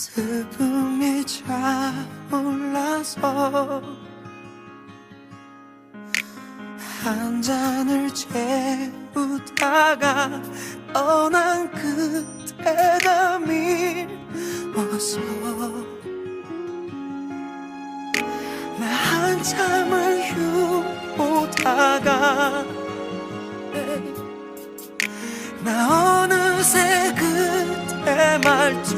슬픔이 차올라서 한 잔을 채 웃다가 떠난 그대가 미워서 나 한참을 휴보다가 나 어느새 그대 말투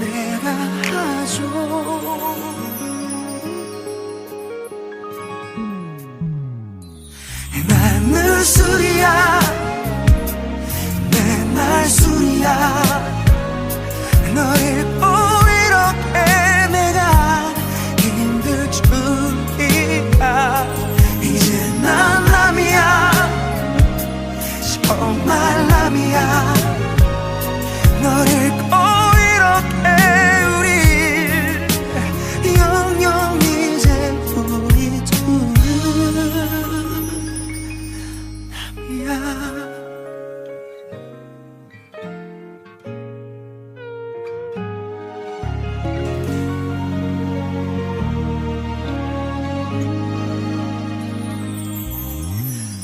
내가 하죠 나는 술이야. 내 말술이야. 너일 야.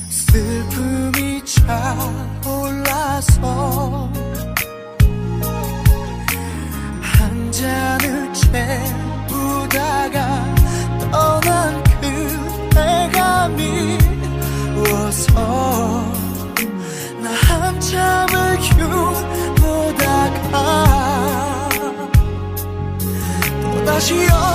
슬픔이 차올라서 한 잔을 채우다가 taşıyor.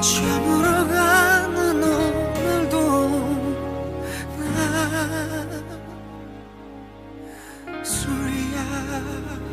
저물어가는 오늘도 나 술이야.